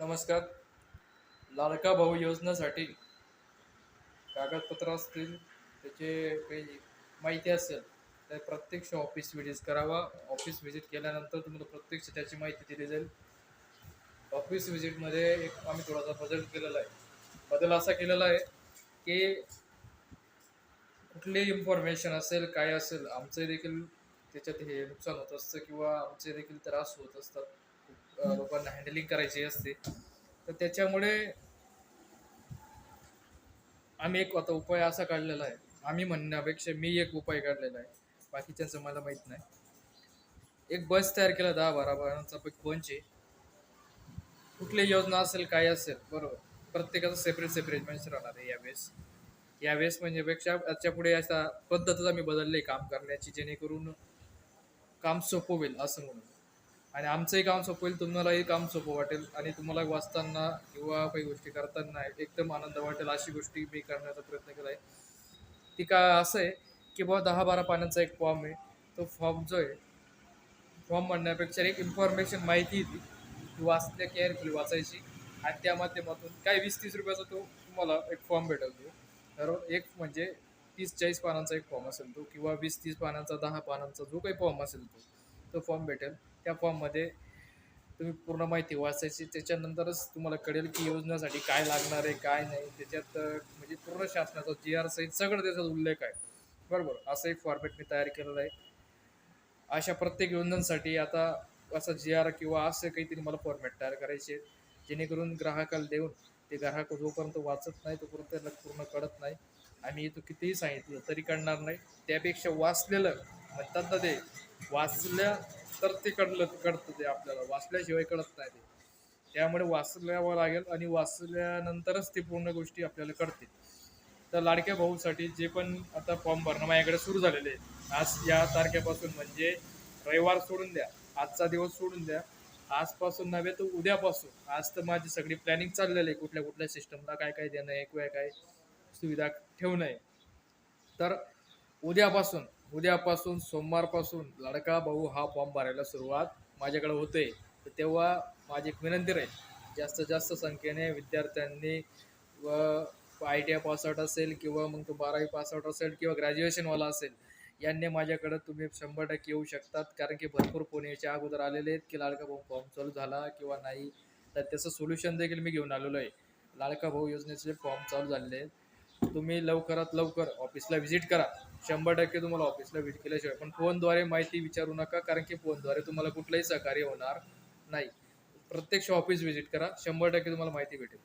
नमस्कार. लाडका भाऊ योजनेसाठी कागदपत्र असतील त्याचे काही माहिती असेल तर प्रत्यक्ष ऑफिस व्हिजिट करावा. ऑफिस व्हिजिट केल्यानंतर तुम्हाला प्रत्यक्ष त्याची माहिती दिली जाईल. ऑफिस व्हिजिटमध्ये एक आम्ही थोडासा बदल केलेला आहे. बदल असा केलेला आहे की कुठली इन्फॉर्मेशन असेल काय असेल आमचं देखील त्याच्यात हे नुकसान होत असतं किंवा आमचे देखील त्रास होत असतात. लोकांना हँडलिंग करायची असते. तर त्याच्यामुळे आम्ही एक आता उपाय असा काढलेला आहे. आम्ही म्हणण्यापेक्षा मी एक उपाय काढलेला आहे. बाकीच्यांचं मला माहीत नाही. एक बस तयार केला दहा बारा बारांचा बंच आहे कुठली योजना असेल काय असेल बरोबर. प्रत्येकाचं सेपरेट सेपरेट म्हणजे राहणार आहे यावेळेस. यावेळेस म्हणजे पेक्षा याच्यापुढे अशा पद्धतच आम्ही बदलले काम करण्याची जेणेकरून काम सोपं होईल असं म्हणून. आणि आमचंही काम सोपं होईल तुम्हालाही काम सोपं वाटेल. आणि तुम्हाला वाचताना किंवा काही गोष्टी करताना एकदम आनंद वाटेल अशी गोष्टी मी करण्याचा प्रयत्न केला आहे ती का असं आहे की बाबा दहा बारा पानांचा एक फॉर्म आहे. तो फॉर्म जो आहे फॉर्म म्हणण्यापेक्षा एक इन्फॉर्मेशन माहिती येते. ती वाचल्या केअरफुली वाचायची. आणि त्या माध्यमातून काय वीस तीस रुपयाचा तो तुम्हाला एक फॉर्म भेटेल तो. तर एक म्हणजे तीस चाळीस पानांचा एक फॉर्म असेल तो किंवा वीस तीस पानांचा दहा पानांचा जो काही फॉर्म असेल तो. तो फॉर्म भेटेल. त्या फॉर्ममध्ये तुम्ही पूर्ण माहिती वाचायची. त्याच्यानंतरच तुम्हाला कळेल की योजनेसाठी काय लागणार आहे काय नाही. त्याच्यात म्हणजे पूर्ण शासनाचा जी आर सहित सगळं त्याचा उल्लेख आहे. बरोबर? असं एक फॉर्मॅट मी तयार केलेलं आहे. अशा प्रत्येक योजनांसाठी आता असं जी आर किंवा असं काहीतरी मला फॉर्मॅट तयार करायचे जेणेकरून ग्राहकाला देऊन ते ग्राहक जोपर्यंत वाचत नाही तोपर्यंत त्याला पूर्ण कळत नाही. आम्ही तो कितीही सांगितलं तरी कळणार नाही. त्यापेक्षा वाचलेलं म्हणतात ना ते वाचल्या तर ते कळलं कळतं ते आपल्याला. वाचल्याशिवाय कळत नाही ते. त्यामुळे वाचल्यावं लागेल आणि वाचल्यानंतरच ते पूर्ण गोष्टी आपल्याला कळतील. तर लाडक्या भाऊसाठी जे पण आता फॉर्म भरणं माझ्याकडे सुरू झालेले आहे आज या तारखेपासून म्हणजे रविवार सोडून द्या आजचा दिवस सोडून द्या. आजपासून नव्हे तर उद्यापासून. आज तर माझी सगळी प्लॅनिंग चाललेली आहे. कुठल्या कुठल्या सिस्टमला काय काय देणं आहे किंवा काय सुविधा ठेवणं आहे. तर उद्यापासून उद्यापासून सोमवारपासून लाडका भाऊ हा फॉर्म भरायला सुरुवात माझ्याकडे होते. तर तेव्हा माझी एक विनंती राहील जास्तीत जास्त संख्येने विद्यार्थ्यांनी व आय टी आय पासआउट असेल किंवा मग तो बारावी पासआउट असेल किंवा ग्रॅज्युएशनवाला असेल यांनी माझ्याकडे तुम्ही शंभर टक्के येऊ शकतात. कारण की भरपूर फोन याच्या अगोदर आलेले आहेत की लाडका भाऊ फॉर्म चालू झाला किंवा नाही. तर त्याचं सोल्युशन देखील मी घेऊन आलेलो आहे. लाडका भाऊ योजनेचे फॉर्म चालू झालेले आहेत. तुम्ही लवकरात लवकर ऑफिसला व्हिजिट करा. शंभर टक्के तुम्हाला ऑफिसला व्हिजिट केल्याशिवाय पण फोनद्वारे माहिती विचारू नका कारण की फोनद्वारे तुम्हाला कुठलंही सहकार्य होणार नाही. प्रत्यक्ष ऑफिस व्हिजिट करा शंभर टक्के तुम्हाला माहिती भेटेल.